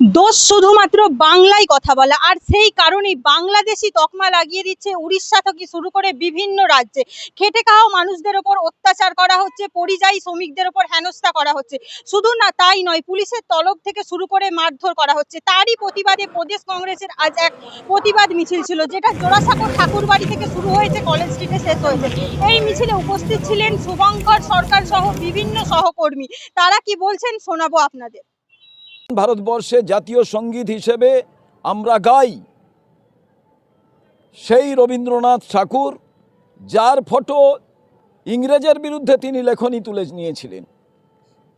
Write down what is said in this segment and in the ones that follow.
দোষ শুধুমাত্র বাংলায় কথা বলা। আর সেই কারণেই বাংলাদেশি তকমা লাগিয়ে দিচ্ছে উড়িষ্যা থেকে শুরু করে বিভিন্ন রাজ্যে। খেটে খাওয়া মানুষদের ওপর অত্যাচার করা হচ্ছে, পরিযায়ী শ্রমিকদের ওপর হেনস্থা করা হচ্ছে। শুধু না, তাই নয়, পুলিশের তলব থেকে শুরু করে মারধর করা হচ্ছে। তারই প্রতিবাদে প্রদেশ কংগ্রেসের আজ এক প্রতিবাদ মিছিল ছিল, যেটা জোড়াসাঁকো ঠাকুরবাড়ি থেকে শুরু হয়েছে, কলেজ স্ট্রিটে শেষ হয়েছে। এই মিছিলে উপস্থিত ছিলেন শুভঙ্কর সরকার সহ বিভিন্ন সহকর্মী। তারা কি বলছেন শোনাবো আপনাদের। ভারতবর্ষে জাতীয় সংগীত হিসেবে আমরা গাই সেই রবীন্দ্রনাথ ঠাকুর, যার ফটো ইংরেজের বিরুদ্ধে তিনি লেখনী তুলে নিয়েছিলেন।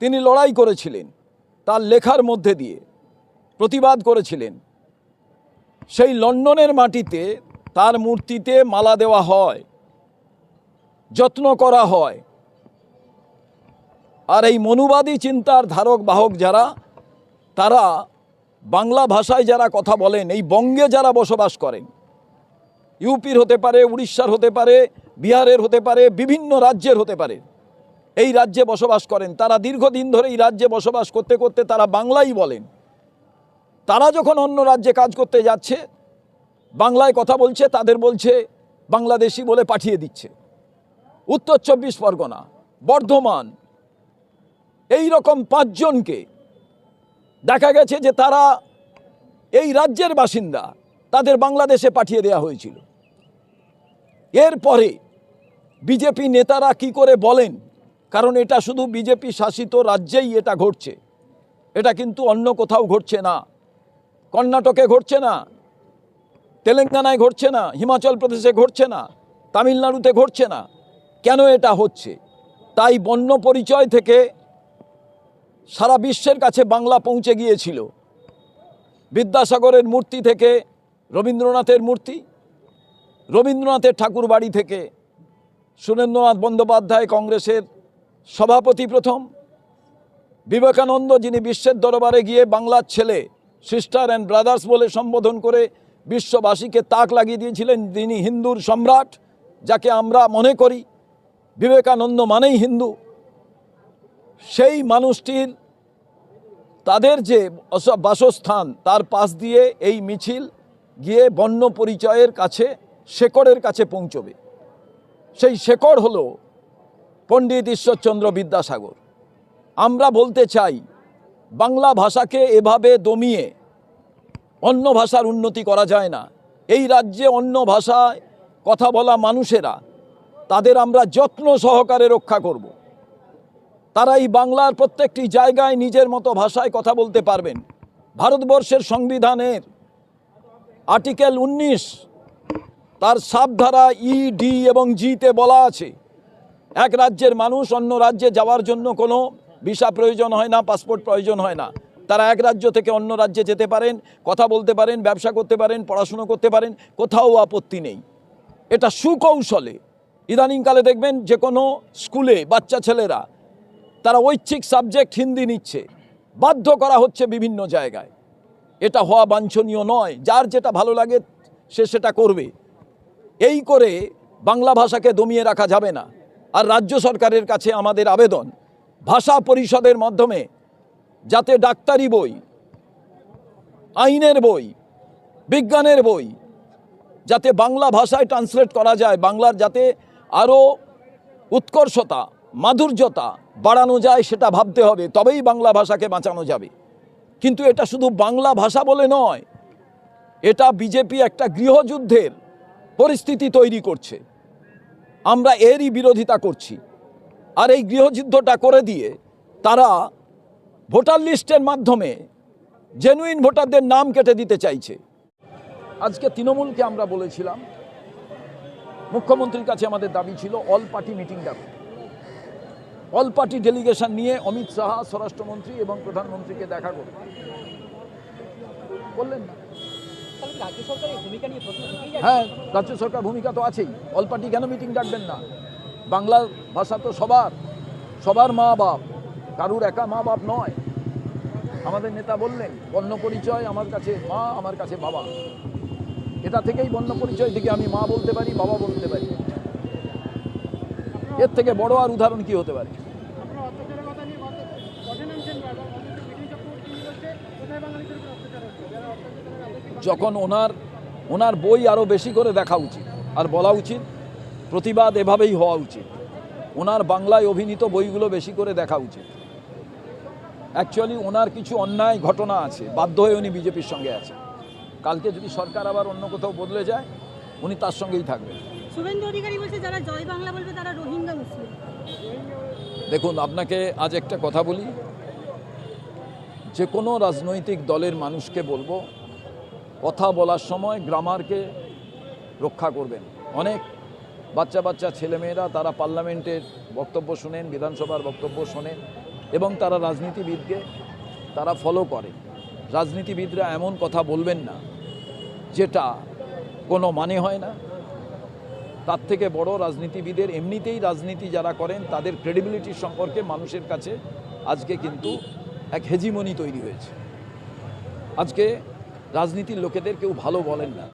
তিনি লড়াই করেছিলেন, তার লেখার মধ্যে দিয়ে প্রতিবাদ করেছিলেন। সেই লন্ডনের মাটিতে তার মূর্তিতে মালা দেওয়া হয়, যত্ন করা হয়। আর এই মনুবাদী চিন্তার ধারক বাহক যারা তারা বাংলা ভাষায় যারা কথা বলেন, এই বঙ্গে যারা বসবাস করেন, ইউপির হতে পারে, উড়িষ্যার হতে পারে, বিহারের হতে পারে, বিভিন্ন রাজ্যের হতে পারে, এই রাজ্যে বসবাস করেন। তারা দীর্ঘদিন ধরে এই রাজ্যে বসবাস করতে করতে তারা বাংলাই বলেন। তারা যখন অন্য রাজ্যে কাজ করতে যাচ্ছে, বাংলায় কথা বলছে, তাদের বলছে, বাংলাদেশি বলে পাঠিয়ে দিচ্ছে। উত্তর চব্বিশ পরগনা, বর্ধমান, এই রকম পাঁচজনকে দেখা গেছে যে তারা এই রাজ্যের বাসিন্দা, তাদের বাংলাদেশে পাঠিয়ে দেওয়া হয়েছিল। এরপরে বিজেপি নেতারা কি করে বলেন? কারণ এটা শুধু বিজেপি শাসিত রাজ্যেই এটা ঘটছে। এটা কিন্তু অন্য কোথাও ঘটছে না। কর্ণাটকে ঘটছে না। তেলেঙ্গানায় ঘটছে না। হিমাচল প্রদেশে ঘটছে না। তামিলনাড়ুতে ঘটছে না। কেন এটা হচ্ছে? তাই বন্য পরিচয় থেকে সারা বিশ্বের কাছে বাংলা পৌঁছে গিয়েছিল। বিদ্যাসাগরের মূর্তি থেকে রবীন্দ্রনাথের মূর্তি, রবীন্দ্রনাথের ঠাকুর বাড়ি থেকে সুরেন্দ্রনাথ বন্দ্যোপাধ্যায় কংগ্রেসের সভাপতি প্রথম, বিবেকানন্দ যিনি বিশ্বের দরবারে গিয়ে বাংলার ছেলে, সিস্টার অ্যান্ড ব্রাদার্স বলে সম্বোধন করে বিশ্ববাসীকে তাক লাগিয়ে দিয়েছিলেন, তিনি হিন্দুর সম্রাট, যাকে আমরা মনে করি। বিবেকানন্দ মানেই হিন্দু। সেই মানুষটির তাদের যে বাসস্থান, তার পাশ দিয়ে এই মিছিল গিয়ে বন্য পরিচয়ের কাছে শেকড়ের কাছে পৌঁছবে। সেই শেকড় হলো পণ্ডিত ঈশ্বরচন্দ্র বিদ্যাসাগর। আমরা বলতে চাই, বাংলা ভাষাকে এভাবে দমিয়ে অন্য ভাষার উন্নতি করা যায় না। এই রাজ্যে অন্য ভাষায় কথা বলা মানুষেরা, তাদের আমরা যত্ন সহকারে রক্ষা করব। তারা এই বাংলার প্রত্যেকটি জায়গায় নিজের মতো ভাষায় কথা বলতে পারবেন। ভারতবর্ষের সংবিধানের আর্টিকেল উনিশ, তার সাবধারা ই ডি এবং জিতে বলা আছে, এক রাজ্যের মানুষ অন্য রাজ্যে যাওয়ার জন্য কোনো ভিসা প্রয়োজন হয় না, পাসপোর্ট প্রয়োজন হয় না। তারা এক রাজ্য থেকে অন্য রাজ্যে যেতে পারেন, কথা বলতে পারেন, ব্যবসা করতে পারেন, পড়াশুনো করতে পারেন, কোথাও আপত্তি নেই। এটা সুকৌশলে। ইদানিংকালে দেখবেন যে কোনো স্কুলে বাচ্চা ছেলেরা তারা ঐচ্ছিক সাবজেক্ট হিন্দি নিচ্ছে। বাধ্য করা হচ্ছে বিভিন্ন জায়গায়। এটা হওয়া বাঞ্ছনীয় নয়। যার যেটা ভালো লাগে, সে সেটা করবে। এই করে বাংলা ভাষাকে দমিয়ে রাখা যাবে না। আর রাজ্য সরকারের কাছে আমাদের আবেদন, ভাষা পরিষদের মাধ্যমে যাতে ডাক্তারি বই, আইনের বই, বিজ্ঞানের বই, যাতে বাংলা ভাষায় ট্রান্সলেট করা যায়, বাংলার যাতে আরও উৎকর্ষতা, মাধুর্যতা বাড়ানো যায় সেটা ভাবতে হবে, তবেই বাংলা ভাষাকে বাঁচানো যাবে। কিন্তু এটা শুধু বাংলা ভাষা বলে নয়, এটা বিজেপি একটা গৃহযুদ্ধের পরিস্থিতি তৈরি করছে। আমরা এরই বিরোধিতা করছি। আর এই গৃহযুদ্ধটা করে দিয়ে তারা ভোটার লিস্টের মাধ্যমে জেনুইন ভোটারদের নাম কেটে দিতে চাইছে। আজকে তৃণমূলকে আমরা বলেছিলাম, মুখ্যমন্ত্রীর কাছে আমাদের দাবি ছিল অল পার্টি মিটিং ডাকুন। অল পার্টি ডেলিগেশন নিয়ে অমিত শাহ স্বরাষ্ট্রমন্ত্রী এবং প্রধানমন্ত্রীকে দেখা করুন। বললেন না। হ্যাঁ রাজ্য সরকার ভূমিকা তো আছেই। অল পার্টি কেন মিটিং ডাকবেন না? বাংলা ভাষা তো সবার। সবার মা বাপ। কারুর একা মা বাপ নয়। আমাদের নেতা বললেন বর্ণ পরিচয় আমার কাছে মা আমার কাছে বাবা। এটা থেকেই বর্ণ পরিচয় থেকে আমি মা বলতে পারি বাবা বলতে পারি। এর থেকে বড় আর উদাহরণ কি হতে পারে? যখন ওনার ওনার বই আরও বেশি করে দেখা উচিত আর বলা উচিত প্রতিবাদ এভাবেই হওয়া উচিত। ওনার বাংলায় অভিনীত বইগুলো বেশি করে দেখা উচিত। অ্যাকচুয়ালি ওনার কিছু অন্যায় ঘটনা আছে বাধ্য হয়ে উনি বিজেপির সঙ্গে আছে কালকে যদি সরকার আবার অন্য কোথাও বদলে যায় উনি তার সঙ্গেই থাকবেন। শুভেন্দু অধিকারী বলছে যারা জয় বাংলা বলবে তারা রোহিঙ্গা মুসলিম। দেখুন, আপনাকে আজ একটা কথা বলি। যে কোনো রাজনৈতিক দলের মানুষকে বলব, কথা বলার সময় গ্রামারকে রক্ষা করবেন। অনেক বাচ্চা বাচ্চা ছেলেমেয়েরা তারা পার্লামেন্টের বক্তব্য শোনেন, বিধানসভার বক্তব্য শোনেন এবং তারা রাজনীতিবিদকে তারা ফলো করে। রাজনীতিবিদরা এমন কথা বলবেন না, যেটা কোনো মানে হয় না। তার থেকে বড় রাজনীতিবিদের এমনিতেই রাজনীতি যারা করেন, তাদের ক্রেডিবিলিটি সম্পর্কে মানুষের কাছে আজকে কিন্তু এক হেজিমনি তৈরি হয়েছে। আজকে রাজনীতির লোকেদের কেউ ভালো বলেন না।